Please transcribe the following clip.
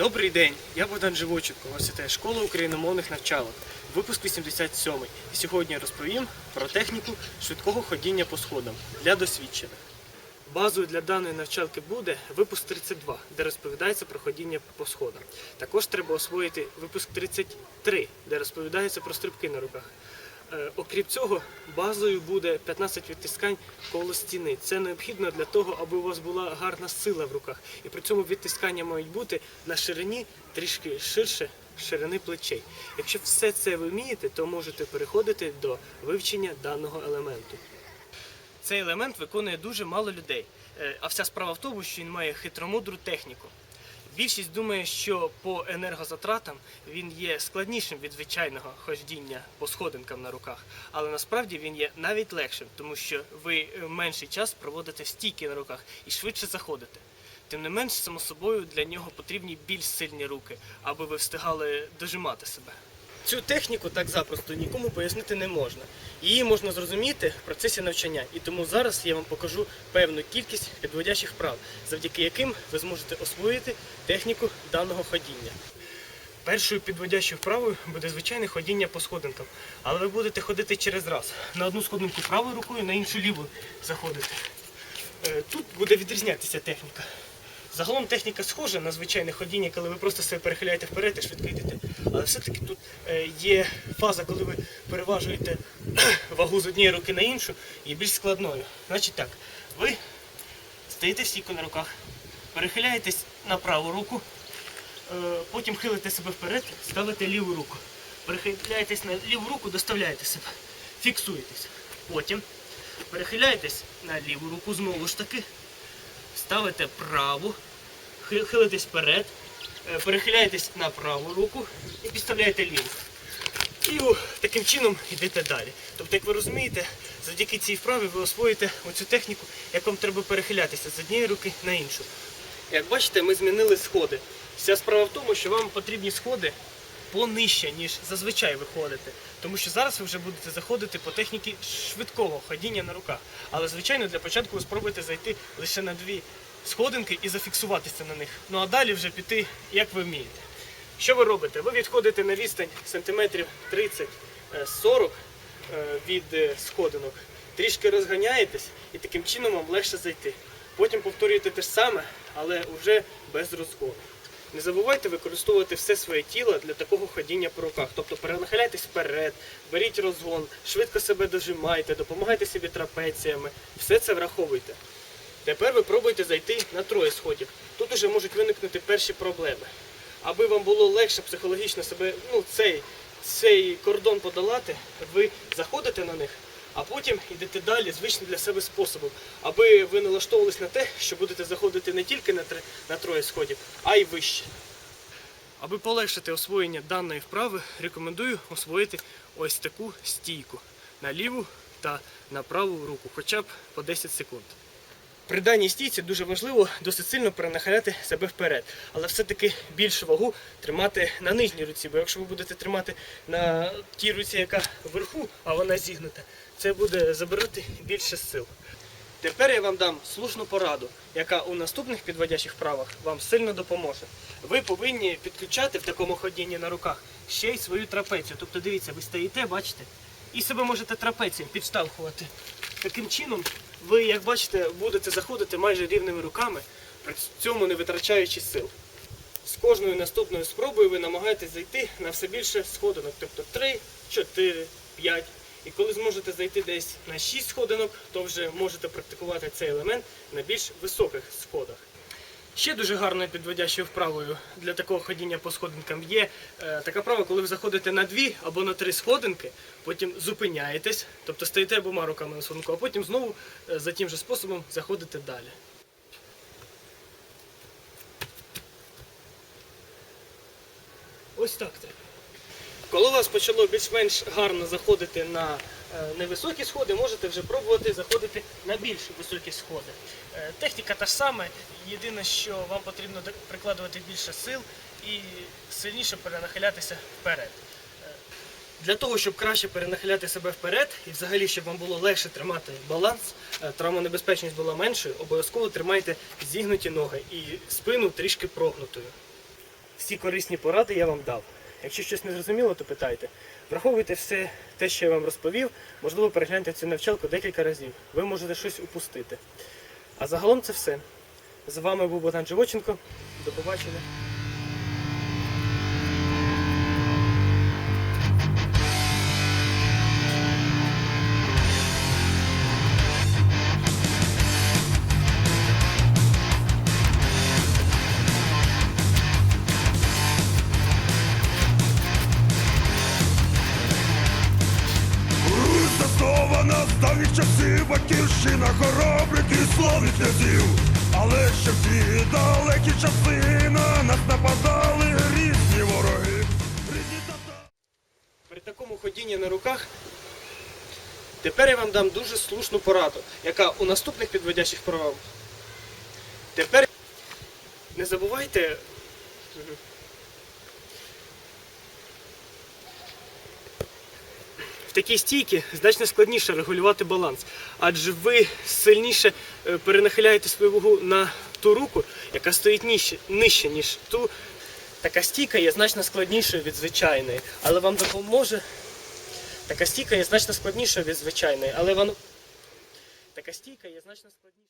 Добрий день, я Богдан Живоченко, університет школи україномовних навчалок, випуск 87. І сьогодні розповім про техніку швидкого ходіння по сходам для досвідчених. Базою для даної навчалки буде випуск 32, де розповідається про ходіння по сходам. Також треба освоїти випуск 33, де розповідається про стрибки на руках. Е, Окрім цього, базою буде 15 відтискань коло стіни. Це необхідно для того, аби у вас була гарна сила в руках. І при цьому відтискання мають бути на ширині трішки ширше ширини плечей. Якщо все це ви вмієте, то можете переходити до вивчення даного елементу. Цей елемент виконує дуже мало людей. Е, А вся справа в тому, що він має хитромудру техніку. Більшість думає, що по енергозатратам він є складнішим від звичайного ходіння по сходинкам на руках, але насправді він є навіть легшим, тому що ви е, менший час проводите стійки на руках і швидше заходите. Тим не менш, само собою для нього потрібні більш сильні руки, аби ви встигали дожимати себе. Цю техніку так запросто нікому пояснити не можна. Її можна зрозуміти в процесі навчання, і тому зараз я вам покажу певну кількість підводячих вправ, завдяки яким ви зможете освоїти техніку даного ходіння. Першою підводящою вправою буде звичайне ходіння по сходинкам, але ви будете ходити через раз. На одну сходинку правою рукою, на іншу лівою заходити. Е, Тут буде відрізнятися техніка. Загалом техніка схожа на звичайне ходіння, коли ви просто себе перехиляєте вперед і швидко йдете. Але все-таки тут е, є фаза, коли ви переважуєте вагу з однієї руки на іншу і більш складною. Значить так, ви стоїте в на руках, перехиляєтесь на праву руку, е, потім хилите себе вперед, ставите ліву руку. Перехиляєтесь на ліву руку, доставляєте себе, фіксуєтесь. Потім перехиляєтесь на ліву руку знову ж таки ставите праву, хилитесь вперед, е, перехиляєтесь на праву руку і підставляєте ліву. І таким чином йдете далі. Тобто, як ви розумієте, завдяки цій вправі ви освоїте оцю техніку, як вам треба перехилятися з однієї руки на іншу. Як бачите, ми змінили сходи. Вся справа в тому, що вам потрібні сходи понижче, ніж зазвичай ви ходите. Тому що зараз ви вже будете заходити по техніці швидкого ходіння на руках. Але, звичайно, для початку ви спробуйте зайти лише на дві сходинки і зафіксуватися на них. Ну а далі вже піти, як ви вмієте. Що ви робите? Ви відходите на відстань сантиметрів 30-40 від е, сходинок, трішки розганяєтесь і таким чином вам легше зайти. Потім повторюєте те ж саме, але вже без розгону. Не забувайте використовувати все своє тіло для такого ходіння по руках. Тобто перенахиляйтесь вперед, беріть розгон, швидко себе дожимайте, допомагайте собі трапеціями. Все це враховуйте. Тепер ви пробуйте зайти на троє сходів. Тут уже можуть виникнути перші проблеми. Аби вам було легше психологічно себе, ну, цей, цей кордон подолати, ви заходите на них, а потім йдете далі звичним для себе способом, аби ви налаштовувались на те, що будете заходити не тільки на, три, на троє сходів, а й вище. Аби полегшити освоєння даної вправи, рекомендую освоїти ось таку стійку на ліву та на праву руку, хоча б по 10 секунд. При даній стійці дуже важливо досить сильно перенахиляти себе вперед, але все-таки більшу вагу тримати на нижній руці, бо якщо ви будете тримати на тій руці, яка вверху, а вона зігнута, це буде забирати більше сил. Тепер я вам дам слушну пораду, яка у наступних підводячих вправах вам сильно допоможе. Ви повинні підключати в такому ходінні на руках ще й свою трапецію. Тобто, дивіться, ви стоїте, бачите, і себе можете трапецією підштовхувати. Таким чином, ви, як бачите, будете заходити майже рівними руками, при цьому не витрачаючи сил. З кожною наступною спробою ви намагаєтесь зайти на все більше сходинок, тобто 3, 4, 5. І коли зможете зайти десь на 6 сходинок, то вже можете практикувати цей елемент на більш високих сходах. Ще дуже гарною підводящою вправою для такого ходіння по сходинкам є е, така вправа, коли ви заходите на дві або на три сходинки, потім зупиняєтесь, тобто стоїте обома руками на сходинку, а потім знову е, за тим же способом заходите далі. Ось так треба. Коли у вас почало більш-менш гарно заходити на невисокі сходи, можете вже пробувати заходити на більш високі сходи. Е, Техніка та ж сама, єдине, що вам потрібно прикладувати більше сил і сильніше перенахилятися вперед. Е, Для того, щоб краще перенахиляти себе вперед і взагалі, щоб вам було легше тримати баланс, е, травмонебезпечність була меншою, обов'язково тримайте зігнуті ноги і спину трішки прогнутою. Всі корисні поради я вам дав. Якщо щось не зрозуміло, то питайте. Враховуйте все те, що я вам розповів. Можливо, перегляньте цю навчалку декілька разів. Ви можете щось упустити. А загалом це все. З вами був Богдан Живоченко. До побачення. Батьківщина хоробрих і славних князів. Але ще в ті далекі часи на нас нападали різні вороги. При такому ходінні на руках тепер я вам дам дуже слушну пораду, яка у наступних підводячих програм. Тепер не забувайте. В такій стійці значно складніше регулювати баланс, адже ви сильніше е, перенахиляєте свою вагу на ту руку, яка стоїть нижче, нижче ніж ту. Така стійка є значно складнішою від звичайної, але вам допоможе. Така стійка є значно складнішою від звичайної, але вам. Така стійка є значно складнішою.